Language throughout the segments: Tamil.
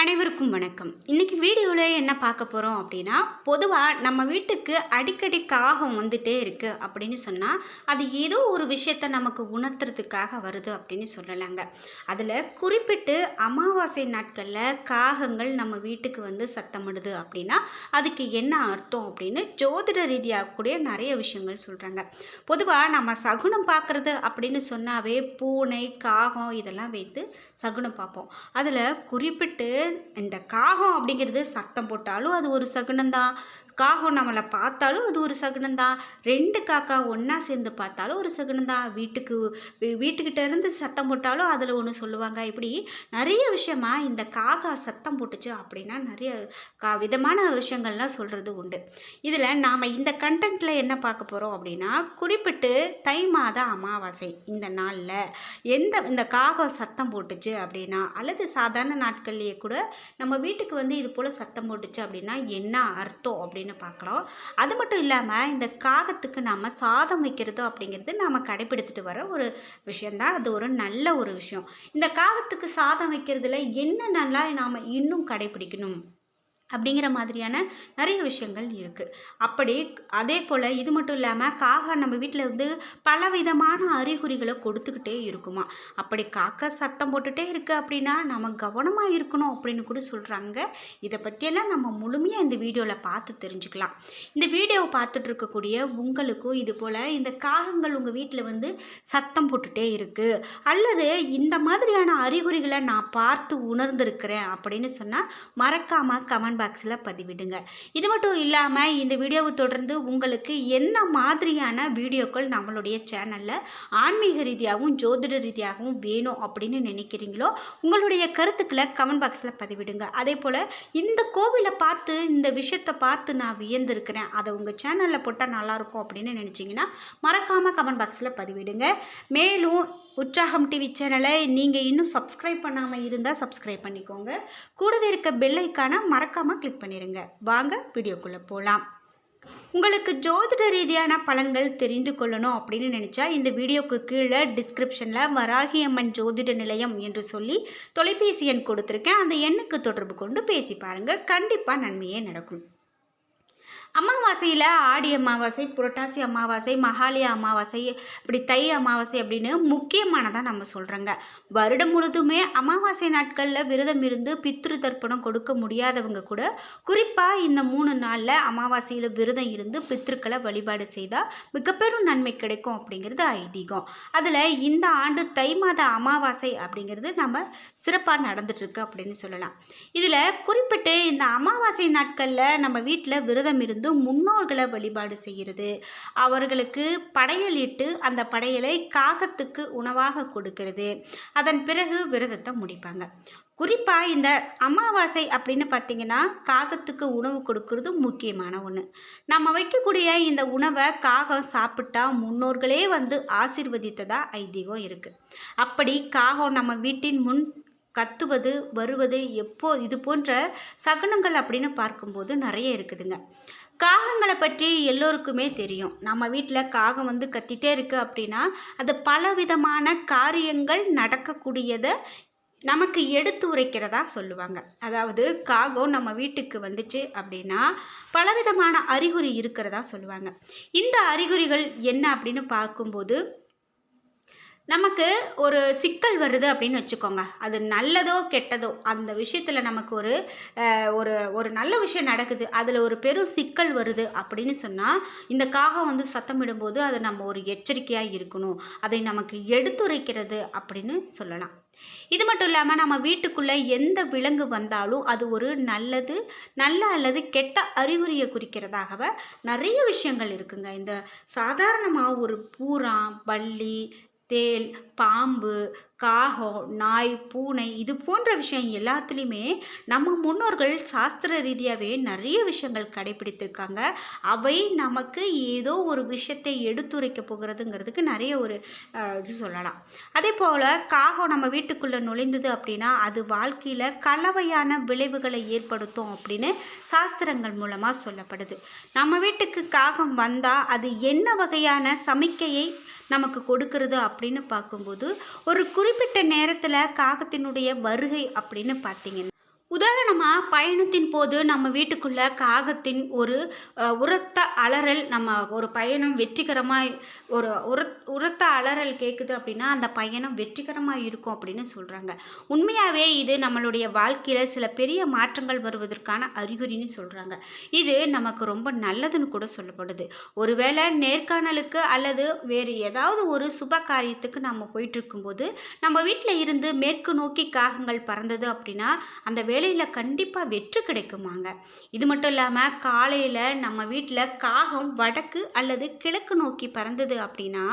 அனைவருக்கும் வணக்கம். இன்னைக்கு வீடியோவில் என்ன பார்க்க போகிறோம் அப்படின்னா பொதுவாக நம்ம வீட்டுக்கு அடிக்கடி காகம் வந்துட்டே இருக்குது அப்படின்னு சொன்னால் அது ஏதோ ஒரு விஷயத்த நமக்கு உணர்த்துறதுக்காக வருது அப்படின்னு சொல்லலாங்க. அதில் குறிப்பிட்டு அமாவாசை நாட்களில் காகங்கள் நம்ம வீட்டுக்கு வந்து சத்தமிடுது அப்படின்னா அதுக்கு என்ன அர்த்தம் அப்படின்னு ஜோதிட ரீதியாக கூடிய நிறைய விஷயங்கள் சொல்கிறாங்க பொதுவாக நம்ம சகுனம் பார்க்குறது அப்படின்னு சொன்னாவே பூனை காகம் இதெல்லாம் வைத்து சகுனம் பார்ப்போம். அதில் குறிப்பிட்டு இந்த காகம் அப்படிங்கிறது சத்தம் போட்டாலும் அது ஒரு சகுனம்தான். காகம் நம்மளை பார்த்தாலும் அது ஒரு சகுனம் தான் ரெண்டு காக்கா ஒன்றா சேர்ந்து பார்த்தாலும் ஒரு சகுனம்தான் வீட்டுக்கு வீட்டுக்கிட்ட இருந்து சத்தம் போட்டாலும் அதில் ஒன்று சொல்லுவாங்க. இப்படி நிறைய விஷயமா இந்த காக்கா சத்தம் போட்டுச்சு அப்படின்னா நிறைய கா விதமான விஷயங்கள்லாம் சொல்கிறது உண்டு. இதில் நாம் இந்த கண்டென்ட்டில் என்ன பார்க்க போகிறோம் அப்படின்னா குறிப்பிட்டு தை மாத அமாவாசை இந்த நாளில் எந்த இந்த காகம் சத்தம் போட்டுச்சு அப்படின்னா அல்லது சாதாரண நாட்கள்லேயே கூட நம்ம வீட்டுக்கு வந்து இது போல் சத்தம் போட்டுச்சு அப்படின்னா என்ன அர்த்தம் அப்படின்னு பார்க்கலாம் அது மட்டும் இல்லாமல் இந்த காகத்துக்கு நாம் சாதம் வைக்கிறது அப்படிங்கிறது நாம் கடைப்பிடித்துட்டு வர ஒரு விஷயந்தான் அது ஒரு நல்ல ஒரு விஷயம். இந்த காகத்துக்கு சாதம் வைக்கிறதுல என்ன நல்லா நாம் இன்னும் கடைப்பிடிக்கணும்? அப்படிங்கிற மாதிரியான நிறைய விஷயங்கள் இருக்குது அப்படி அதே போல் இது மட்டும் இல்லாமல் காகம் நம்ம வீட்டில் வந்து பலவிதமான அறிகுறிகளை கொடுத்துக்கிட்டே இருக்குமா? அப்படி காக்கா சத்தம் போட்டுகிட்டே இருக்குது அப்படின்னா நம்ம கவனமாக இருக்கணும் அப்படின்னு கூட சொல்கிறாங்க இதை பற்றியெல்லாம் நம்ம முழுமையாக இந்த வீடியோவில் பார்த்து தெரிஞ்சுக்கலாம். இந்த வீடியோவை பார்த்துட்டு இருக்கக்கூடிய உங்களுக்கும் இது போல் இந்த காகங்கள் உங்கள் வீட்டில் வந்து சத்தம் போட்டுகிட்டே இருக்குது அல்லது இந்த மாதிரியான அறிகுறிகளை நான் பார்த்து உணர்ந்திருக்கிறேன் அப்படின்னு சொன்னால் மறக்காமல் கமெண்ட் கமெண்ட் பாக்ஸில் பதிவிடுங்க. இது மட்டும் இல்லாமல் இந்த வீடியோவை தொடர்ந்து உங்களுக்கு என்ன மாதிரியான வீடியோக்கள் நம்மளுடைய சேனலில் ஆன்மீக ரீதியாகவும் ஜோதிட ரீதியாகவும் வேணும் அப்படின்னு நினைக்கிறீங்களோ உங்களுடைய கருத்துக்களை கமெண்ட் பாக்ஸில் பதிவிடுங்க. அதே போல் இந்த கோவிலை பார்த்து இந்த விஷயத்தை பார்த்து நான் வியந்திருக்கிறேன். அதை உங்கள் சேனலில் போட்டால் நல்லாயிருக்கும் அப்படின்னு நினச்சிங்கன்னா மறக்காமல் கமெண்ட் பாக்ஸில் பதிவிடுங்க. மேலும் உற்சாகம் டிவி சேனலை நீங்கள் இன்னும் சப்ஸ்கிரைப் பண்ணாமல் இருந்தால் சப்ஸ்கிரைப் பண்ணிக்கோங்க. கூடவே இருக்க பெல்லைக்கான மறக்காமல் கிளிக் பண்ணிடுங்க வாங்க வீடியோக்குள்ளே போகலாம் உங்களுக்கு ஜோதிட ரீதியான பலன்கள் தெரிந்து கொள்ளணும் அப்படின்னு நினச்சா இந்த வீடியோக்கு கீழே டிஸ்கிரிப்ஷனில் வராகியம்மன் ஜோதிட நிலையம் என்று சொல்லி தொலைபேசி எண் கொடுத்துருக்கேன். அந்த எண்ணுக்கு தொடர்பு கொண்டு பேசி பாருங்கள் கண்டிப்பாக நன்மையே நடக்கும். அமாவாசையில் ஆடி அமாவாசை புரட்டாசி அமாவாசை மகாலய அமாவாசை இப்படி தை அமாவாசை அப்படின்னு முக்கியமானதாக நம்ம சொல்கிறோங்க வருடம் முழுதுமே அமாவாசை நாட்களில் விரதம் இருந்து பித்ரு தர்ப்பணம் கொடுக்க முடியாதவங்க கூட குறிப்பாக இந்த மூணு நாளில் அமாவாசையில் விரதம் இருந்து பித்ருக்களை வழிபாடு செய்தால் மிகப்பெரும் நன்மை கிடைக்கும் அப்படிங்கிறது ஐதீகம். அதில் இந்த ஆண்டு தை மாத அமாவாசை அப்படிங்கிறது நம்ம சிறப்பாக நடந்துட்டுருக்கு அப்படின்னு சொல்லலாம். இதில் குறிப்பிட்டு இந்த அமாவாசை நாட்களில் நம்ம வீட்டில் விரதம் இருந்து முன்னோர்களை வழிபாடு செய்கிறது. அவர்களுக்கு படையலிட்டு அந்த படையலை காகத்துக்கு உணவாக கொடுக்கிறது. அதன் பிறகு விரதத்தை முடிப்பாங்க. குறிப்பாக இந்த அமாவாசை அப்படின்னு பார்த்தீங்கன்னா காகத்துக்கு உணவு கொடுக்கறது முக்கியமான ஒன்று நம்ம வைக்கக்கூடிய இந்த உணவை காகம் சாப்பிட்டா முன்னோர்களே வந்து ஆசிர்வதித்ததாக ஐதீகம் இருக்குது அப்படி காகம் நம்ம வீட்டின் முன் கத்துவது வருவது எப்போ இது போன்ற சகுனங்கள் அப்படின்னு பார்க்கும்போது நிறைய இருக்குதுங்க. காகங்களை பற்றி எல்லோருக்குமே தெரியும். நம்ம வீட்டில் காகம் வந்து கத்திட்டே இருக்குது அப்படின்னா அது பல விதமான காரியங்கள் நடக்கக்கூடியதை நமக்கு எடுத்து உரைக்கிறதா சொல்லுவாங்க. அதாவது காகம் நம்ம வீட்டுக்கு வந்துச்சு அப்படின்னா பலவிதமான அறிகுறி இருக்கிறதா சொல்லுவாங்க. இந்த அறிகுறிகள் என்ன அப்படின்னு பார்க்கும்போது நமக்கு ஒரு சிக்கல் வருது அப்படின்னு வச்சுக்கோங்க. அது நல்லதோ கெட்டதோ அந்த விஷயத்தில் நமக்கு ஒரு ஒரு ஒரு நல்ல விஷயம் நடக்குது. அதில் ஒரு பெரும் சிக்கல் வருது அப்படின்னு சொன்னால் இந்த காகம் வந்து சத்தமிடும்போது அதை நம்ம ஒரு எச்சரிக்கையாக இருக்கணும். அதை நமக்கு எடுத்துரைக்கிறது அப்படின்னு சொல்லலாம். இது மட்டும் இல்லாமல் நம்ம வீட்டுக்குள்ளே எந்த விலங்கு வந்தாலும் அது ஒரு நல்லது நல்ல அல்லது கெட்ட அறிகுறியை குறிக்கிறதாகவே நிறைய விஷயங்கள் இருக்குங்க. இந்த சாதாரணமாக ஒரு பூரா பள்ளி தேல் பாம்பு காகம் நாய் பூனை இது போன்ற விஷயம் எல்லாத்துலேயுமே நம்ம முன்னோர்கள் சாஸ்திர ரீதியாகவே நிறைய விஷயங்கள் கடைபிடித்திருக்காங்க. அவை நமக்கு ஏதோ ஒரு விஷயத்தை எடுத்துரைக்க போகிறதுங்கிறதுக்கு நிறைய ஒரு இது சொல்லலாம். அதே போல் காகம் நம்ம வீட்டுக்குள்ளே நுழைந்தது அப்படின்னா அது வாழ்க்கையில் கலவையான விளைவுகளை ஏற்படுத்தும் அப்படின்னு சாஸ்திரங்கள் மூலமாக சொல்லப்படுது. நம்ம வீட்டுக்கு காகம் வந்தால் அது என்ன வகையான சமிக்கையை நமக்கு கொடுக்கறது அப்படின்னு பார்க்கும்போது ஒரு குறிப்பிட்ட நேரத்தில் காகத்தினுடைய வருகை அப்படின்னு பார்த்தீங்கன்னா உதாரணமாக பயணத்தின் போது நம்ம வீட்டுக்குள்ளே காகத்தின் ஒரு உரத்த அலறல் நம்ம ஒரு பயணம் வெற்றிகரமாக ஒரு உர உரத்த அலறல் கேட்குது அப்படின்னா அந்த பயணம் வெற்றிகரமாக இருக்கும் அப்படின்னு சொல்கிறாங்க உண்மையாகவே இது நம்மளுடைய வாழ்க்கையில் சில பெரிய மாற்றங்கள் வருவதற்கான அறிகுறின்னு சொல்கிறாங்க இது நமக்கு ரொம்ப நல்லதுன்னு கூட சொல்லப்படுது. ஒருவேளை நேர்காணலுக்கு அல்லது வேறு ஏதாவது ஒரு சுப காரியத்துக்கு நம்ம போயிட்டு இருக்கும்போது நம்ம வீட்டில் இருந்து மேற்கு நோக்கி காகங்கள் பறந்தது அப்படின்னா அந்த வேலையில் கண்டிப்பாக வெற்றி கிடைக்குமாங்க. இது மட்டும் இல்லாமல் காலையில் நம்ம வீட்டில் காகம் வடக்கு அல்லது கிழக்கு நோக்கி பறந்தது அப்படின்னா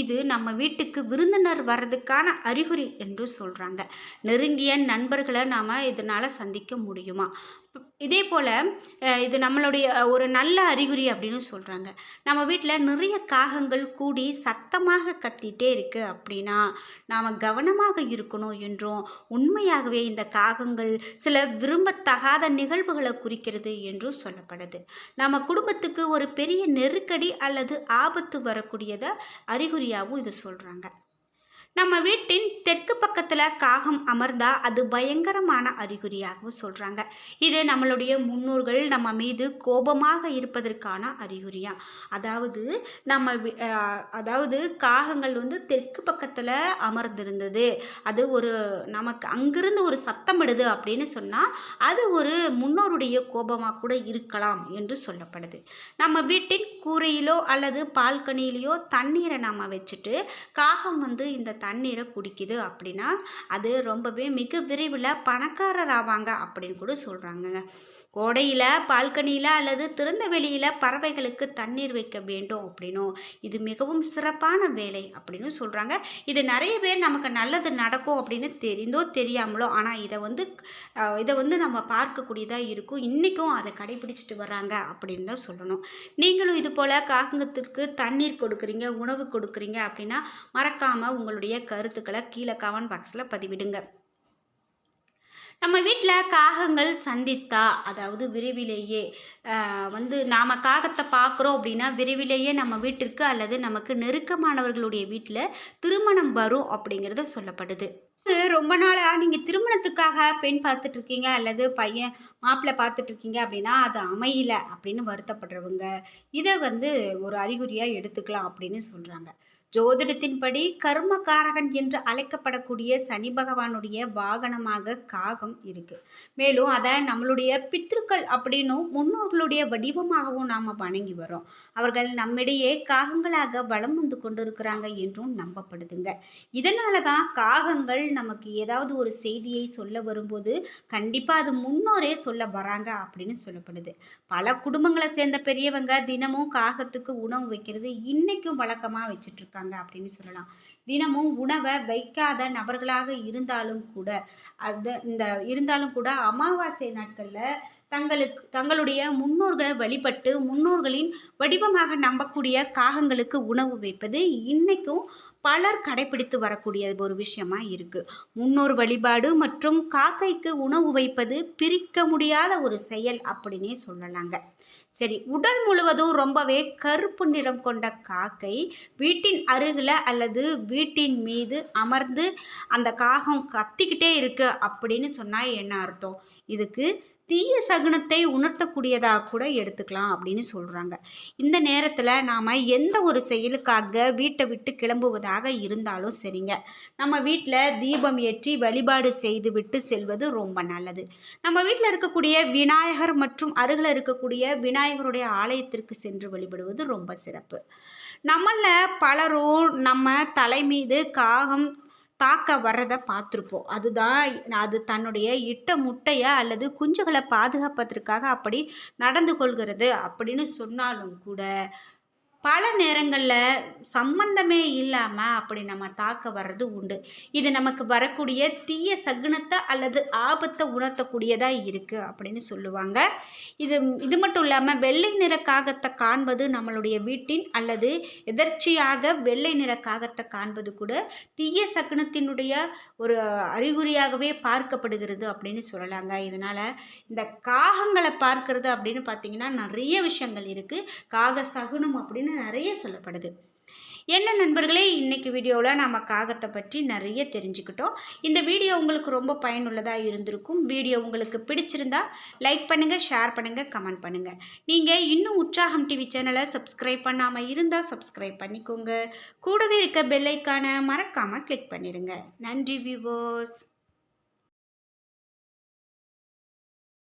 இது நம்ம வீட்டுக்கு விருந்தினர் வர்றதுக்கான அறிகுறி என்று சொல்கிறாங்க நெருங்கிய நண்பர்களை நாம் இதனால் சந்திக்க முடியுமா? இதே போல் இது நம்மளுடைய ஒரு நல்ல அறிகுறி அப்படின்னு சொல்கிறாங்க நம்ம வீட்டில் நிறைய காகங்கள் கூடி சத்தமாக கத்திட்டே இருக்குது அப்படின்னா நாம் கவனமாக இருக்கணும் என்றும் உண்மையாகவே இந்த காகங்கள் சில விரும்பத்தகாத நிகழ்வுகளை குறிக்கிறது என்றும் சொல்லப்படுது. நம்ம குடும்பத்துக்கு ஒரு பெரிய நெருக்கடி அல்லது ஆபத்து வரக்கூடியதை அறிகுறியாகவும் இது சொல்கிறாங்க நம்ம வீட்டின் தெற்கு பக்கத்தில் காகம் அமர்ந்தால் அது பயங்கரமான அறிகுறியாகவும் சொல்கிறாங்க இது நம்மளுடைய முன்னோர்கள் நம்ம மீது கோபமாக இருப்பதற்கான அறிகுறியா? அதாவது நம்ம அதாவது காகங்கள் வந்து தெற்கு பக்கத்தில் அமர்ந்திருந்தது. அது ஒரு நமக்கு அங்கிருந்து ஒரு சத்தமிடுது அப்படின்னு சொன்னால் அது ஒரு முன்னோருடைய கோபமாக கூட இருக்கலாம் என்று சொல்லப்படுது. நம்ம வீட்டின் கூரையிலோ அல்லது பால்கனியிலையோ தண்ணீரை நம்ம வச்சுட்டு காகம் வந்து இந்த தண்ணீரை குடிக்குது அப்படின்னா அது ரொம்பவே மிக விரைவில் பணக்காரர் ஆவாங்க அப்படின்னு கூட சொல்கிறாங்கங்க கோடையில் பால்கனியில் அல்லது திறந்த வெளியில் பறவைகளுக்கு தண்ணீர் வைக்க வேண்டும் அப்படின்னும். இது மிகவும் சிறப்பான வேலை அப்படின்னு சொல்கிறாங்க இது நிறைய பேர் நமக்கு நல்லது நடக்கும் அப்படின்னு தெரிந்தோ தெரியாமலோ ஆனால் இதை வந்து இதை வந்து நம்ம பார்க்கக்கூடியதாக இருக்கும். இன்றைக்கும் அதை கடைபிடிச்சிட்டு வராங்க அப்படின்னு தான் சொல்லணும். நீங்களும் இது போல் காகங்கத்திற்கு தண்ணீர் கொடுக்குறீங்க உணவு கொடுக்குறீங்க அப்படின்னா மறக்காமல் உங்களுடைய கருத்துக்களை கீழே கமெண்ட் பாக்ஸில் பதிவிடுங்க. நம்ம வீட்டில் காகங்கள் சந்தித்தா அதாவது விரைவிலேயே வந்து நாம் காகத்தை பார்க்குறோம் அப்படின்னா விரைவிலேயே நம்ம வீட்டிற்கு அல்லது நமக்கு நெருக்கமானவர்களுடைய வீட்டில் திருமணம் வரும் அப்படிங்கிறத சொல்லப்படுது. ரொம்ப நாளாக நீங்கள் திருமணத்துக்காக பெண் பார்த்துட்ருக்கீங்க அல்லது பையன் மாப்பிள்ளை பார்த்துட்ருக்கீங்க அப்படின்னா அது அமையல அப்படின்னு வருத்தப்படுறவங்க இதை வந்து ஒரு அறிகுறியாக எடுத்துக்கலாம் அப்படின்னு சொல்கிறாங்க ஜோதிடத்தின்படி கர்மகாரகன் என்று அழைக்கப்படக்கூடிய சனி பகவானுடைய வாகனமாக காகம் இருக்கு. மேலும் அதை நம்மளுடைய பித்ருக்கள் அப்படின்னும் முன்னோர்களுடைய வடிவமாகவும் நாம் வணங்கி வரோம் அவர்கள் நம்மிடையே காகங்களாக வளம் வந்து கொண்டிருக்கிறாங்க என்றும் நம்பப்படுதுங்க. இதனால தான் காகங்கள் நமக்கு ஏதாவது ஒரு செய்தியை சொல்ல வரும்போது கண்டிப்பாக அது முன்னோரே சொல்ல வராங்க அப்படின்னு சொல்லப்படுது. பல குடும்பங்களை சேர்ந்த பெரியவங்க தினமும் காகத்துக்கு உணவு வைக்கிறது இன்னைக்கும் வழக்கமாக வச்சுட்டு இருக்காங்க அப்படின்னு சொல்லலாம். தினமும் உணவை வைக்காத நபர்களாக இருந்தாலும் கூட அது இந்த இருந்தாலும் கூட அமாவாசை நாட்களில் தங்களுக்கு தங்களுடைய முன்னோர்களை வழிபட்டு முன்னோர்களின் வடிவமாக நம்பக்கூடிய காகங்களுக்கு உணவு வைப்பது இன்னைக்கும் பலர் கடைபிடித்து வரக்கூடிய ஒரு விஷயமா இருக்கு. முன்னோர் வழிபாடு மற்றும் காக்கைக்கு உணவு வைப்பது பிரிக்க முடியாத ஒரு செயல் அப்படின்னே சொல்லலாங்க. சரி உடல் முழுவதும் ரொம்பவே கருப்பு நிறம் கொண்ட காக்கை வீட்டின் அருகில் அல்லது வீட்டின் மீது அமர்ந்து அந்த காகம் கத்திக்கிட்டே இருக்கு அப்படின்னு சொன்னால் என்ன அர்த்தம்? இதுக்கு தீய சகுனத்தை உணர்த்தக்கூடியதாக கூட எடுத்துக்கலாம் அப்படின்னு சொல்கிறாங்க இந்த நேரத்தில் நாம் எந்த ஒரு செயலுக்காக வீட்டை விட்டு கிளம்புவதாக இருந்தாலும் சரிங்க. நம்ம வீட்டில் தீபம் ஏற்றி வழிபாடு செய்து விட்டு செல்வது ரொம்ப நல்லது. நம்ம வீட்டில் இருக்கக்கூடிய விநாயகர் மற்றும் அருகில் இருக்கக்கூடிய விநாயகருடைய ஆலயத்திற்கு சென்று வழிபடுவது ரொம்ப சிறப்பு. நம்மள பலரும் நம்ம தலை மீது காகம் தாக்க வர்றதை பார்த்துருப்போம். அதுதான் அது தன்னுடைய இட்ட முட்டையை அல்லது குஞ்சுகளை பாதுகாப்பதற்காக அப்படி நடந்து கொள்கிறது அப்படின்னு சொன்னாலும் கூட பல நேரங்களில் சம்பந்தமே இல்லாமல் அப்படி நம்ம தாக்க வர்றது உண்டு. இது நமக்கு வரக்கூடிய தீய சகுனத்தை அல்லது ஆபத்தை உணர்த்தக்கூடியதாக இருக்குது அப்படின்னு சொல்லுவாங்க. இது இது மட்டும் இல்லாமல் வெள்ளை நிற காகத்தை காண்பது நம்மளுடைய வீட்டின் அல்லது எதர்ச்சியாக வெள்ளை நிற காகத்தை காண்பது கூட தீய சகுனத்தினுடைய ஒரு அறிகுறியாகவே பார்க்கப்படுகிறது அப்படின்னு சொல்லலாங்க. இதனால் இந்த காகங்களை பார்க்கறது அப்படின்னு பார்த்தீங்கன்னா நிறைய விஷயங்கள் இருக்குது காக சகுனம் அப்படின்னு நிறைய சொல்லப்படுது. என்ன நண்பர்களே இன்றைக்கி வீடியோவில் நம்ம காகத்தை பற்றி நிறைய தெரிஞ்சுக்கிட்டோம். இந்த வீடியோ உங்களுக்கு ரொம்ப பயனுள்ளதாக இருந்திருக்கும். வீடியோ உங்களுக்கு பிடிச்சிருந்தா லைக் பண்ணுங்கள் ஷேர் பண்ணுங்கள் கமெண்ட் பண்ணுங்கள் நீங்கள் இன்னும் உற்சாகம் டிவி சேனலை சப்ஸ்கிரைப் பண்ணாமல் இருந்தால் சப்ஸ்கிரைப் பண்ணிக்கோங்க. கூடவே இருக்க பெல்லைக்கான மறக்காமல் கிளிக் பண்ணிடுங்க நன்றி வியூவர்ஸ்